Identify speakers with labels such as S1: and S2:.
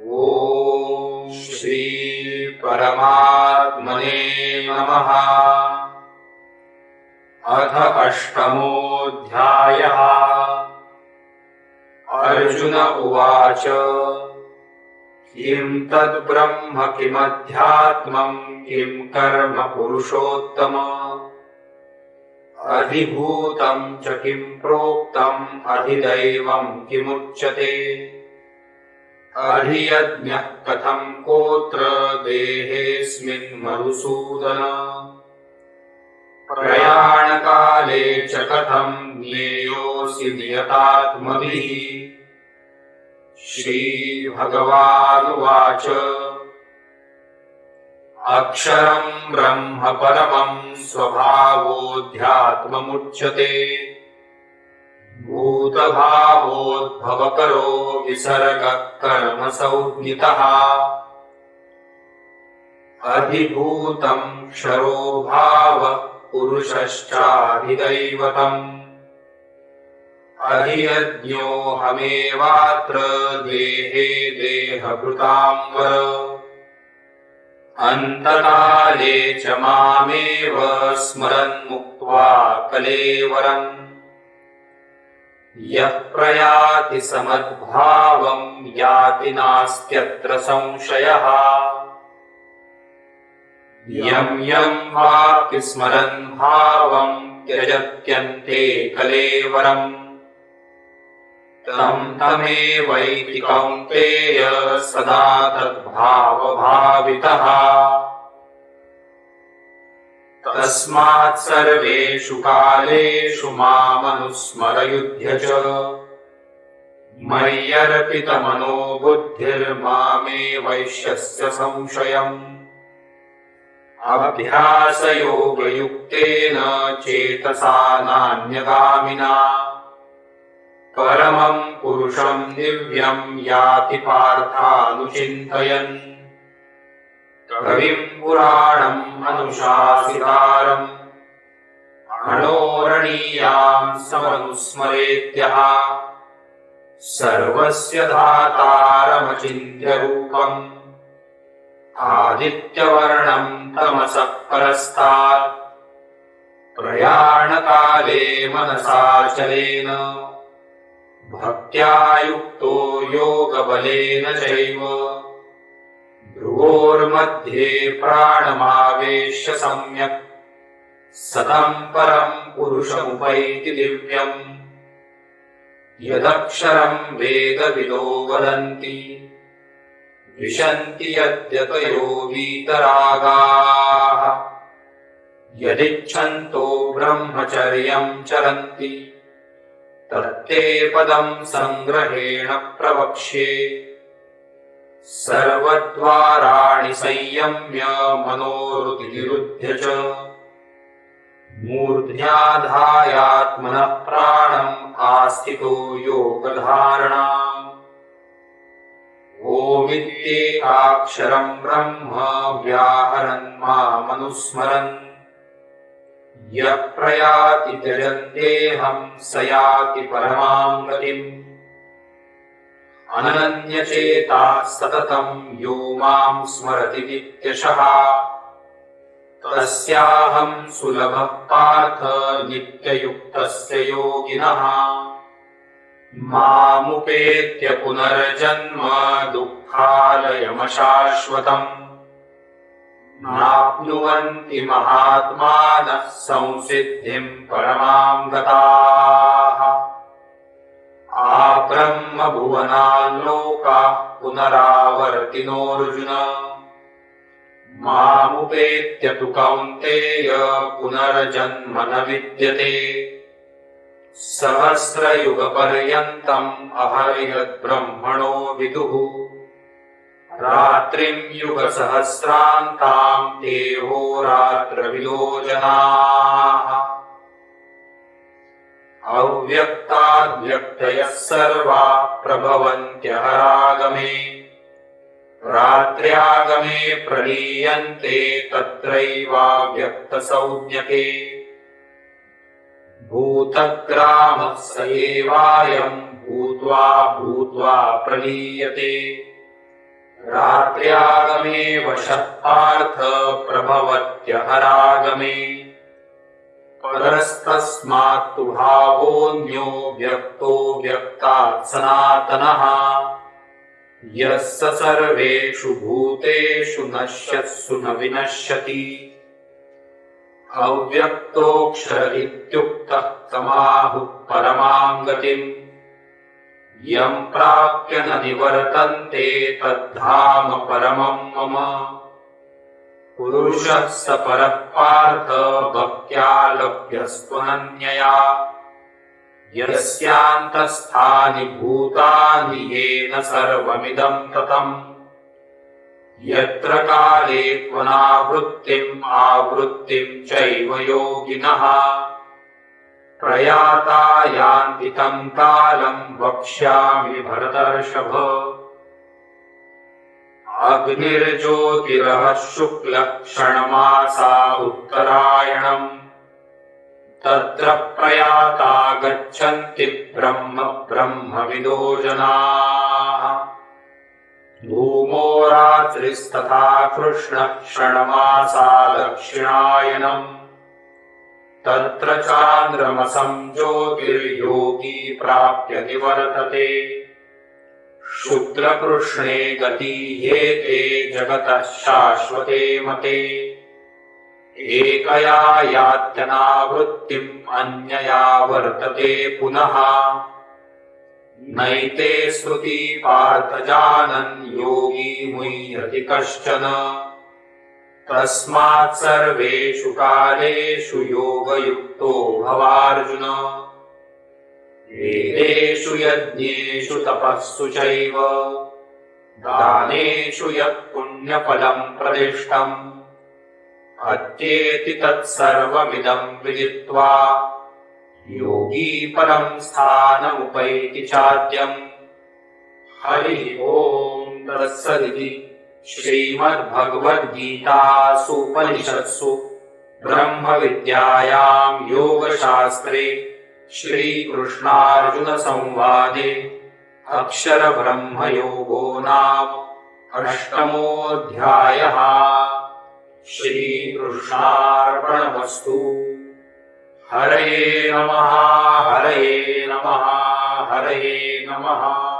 S1: ॐ श्रीपरमात्मने नमः। अथ अष्टमोऽध्यायः। अर्जुन उवाच किं तद्ब्रह्म किमध्यात्मम् किं कर्म पुरुषोत्तम? अधिभूतम् च किम् प्रोक्तम् अधिदैवम् किमुच्यते अधियज्ञः कथम् कोत्र देहेऽस्मिन् मधुसूदन प्रयाणकाले च कथम् ज्ञेयोऽसि नियतात्मभिः? श्रीभगवानुवाच। अक्षरम् ब्रह्म परमम् स्वभावोऽध्यात्ममुच्यते भूतभावोद्भवकरो विसर्गः कर्म संज्ञितः अधिभूतम् क्षरो भावः पुरुषश्चाधिदैवतम्। अधियज्ञोऽहमेवात्र देहे देहभृताम्बर। अन्तकाले च मामेव स्मरन्मुक्त्वा कलेवरम् यः प्रयाति समद्भावम् याति नास्त्यत्र संशयः। यम् यम् वापि स्मरन् भावम् त्यजत्यन्ते कलेवरम्। तम् तमेवैति कौन्तेय सदा तद्भावभावितः तस्मात् सर्वेषु कालेषु मामनुस्मरयुध्य च। मय्यर्पितमनो बुद्धिर्मामे वैश्यस्य संशयम्। अभ्यासयोगयुक्तेन चेतसा नान्यगामिना। परमम् पुरुषम् दिव्यम् याति पार्थानुचिन्तयन् कविम् पुराणम् अनुशासितारम्। अणोरणीयाम् समनुस्मरेत्यः। सर्वस्य धातारमचिन्त्यरूपम्। आदित्यवर्णम् तमसः परस्तात्। प्रयाणकाले मनसाचलेन भक्त्या युक्तो योगबलेन चैव भ्रुवोर्मध्ये प्राणमावेश्य सम्यक्। सतम् परम् पुरुषमुपैति दिव्यम्। यदक्षरम् वेदविदो वदन्ति। विशन्ति यद्यतयो वीतरागाः। यदिच्छन्तो ब्रह्मचर्यम् चरन्ति। तत्ते पदम् सङ्ग्रहेण प्रवक्ष्ये सर्वद्वाराणि संयम्य मनोरुतिरुध्य च। मूर्ध्याधायात्मनः प्राणम् आस्थितो योगधारणा ओमित्येकाक्षरम् ब्रह्म व्याहरन् मामनुस्मरन्। यः प्रयाति त्यजन्तेऽहम् स याति परमाम् गतिम् अनन्यचेता सततम् यो माम् स्मरति नित्यशः। तस्याहम् सुलभः पार्थ नित्ययुक्तस्य योगिनः। मामुपेत्य पुनर्जन्म दुःखालयमशाश्वतम्। नाप्नुवन्ति महात्मानः संसिद्धिम् परमाम् गताः आब्रह्मभुवनान् लोकाः पुनरावर्तिनोऽर्जुन। मामुपेत्य तु कौन्तेय पुनर्जन्म न विद्यते सहस्रयुगपर्यन्तम् अहर्यद्ब्रह्मणो विदुः। रात्रिम् युगसहस्रान्ताम् देहोरात्रविदो जनाः अव्यक्ताद्व्यक्तयः सर्वा प्रभवन्त्यहरागमे रात्र्यागमे प्रलीयन्ते तत्रैवाव्यक्तसंज्ञके। भूतग्रामः स एवायम् भूत्वा भूत्वा प्रलीयते। रात्र्यागमे वशः पार्थ प्रभवत्यहरागमे परस्तस्मात्तु भावोऽन्यो व्यक्तो व्यक्तात् सनातनः। यः स सर्वेषु भूतेषु नश्यत्सु न विनश्यति। अव्यक्तोऽक्षर इत्युक्तः तमाहुः परमाम् गतिम्। यम् प्राप्य न निवर्तन्ते तद्धाम परमम् मम। पुरुषः स परः पार्थ भक्त्या लभ्यस्त्वनन्यया यस्यान्तस्थानि भूतानि येन सर्वमिदम् ततम्। यत्र काले त्वनावृत्तिम् आवृत्तिम् चैव योगिनः। प्रयाता यान्ति कालम् वक्ष्यामि भरतर्षभ। अग्निर्ज्योतिरः शुक्लः षण्मासा उत्तरायणम् तत्र प्रयाता गच्छन्ति ब्रह्म ब्रह्मविदो जनाः धूमो रात्रिस्तथा कृष्णः षण्मासा दक्षिणायनम्। तत्र चान्द्रमसम् ज्योतिर्योगी प्राप्य निवर्तते शुक्लकृष्णे गतीयेते जगतः शाश्वते मते एकया यात्यनावृत्तिम् अन्यया वर्तते पुनः। नैते श्रुति पार्थ जानन् योगी मुह्यति कश्चन। तस्मात् सर्वेषु कालेषु योगयुक्तो भवार्जुन। वेदेषु यज्ञेषु तपःसु चैव। दानेषु यत् पुण्यफलम् प्रदिष्टम् तत्सर्वमिदम् विदित्वा योगी परम् स्थानमुपैति चाद्यम्। हरिः ओम् तत्सदिति श्रीमद्भगवद्गीतासूपनिषत्सु ब्रह्मविद्यायाम् योगशास्त्रे श्रीकृष्णार्जुनसंवादे अक्षरब्रह्मयोगो नाम अष्टमोऽध्यायः श्रीकृष्णार्पणमस्तु हरये नमः हरये नमः हरये नमः।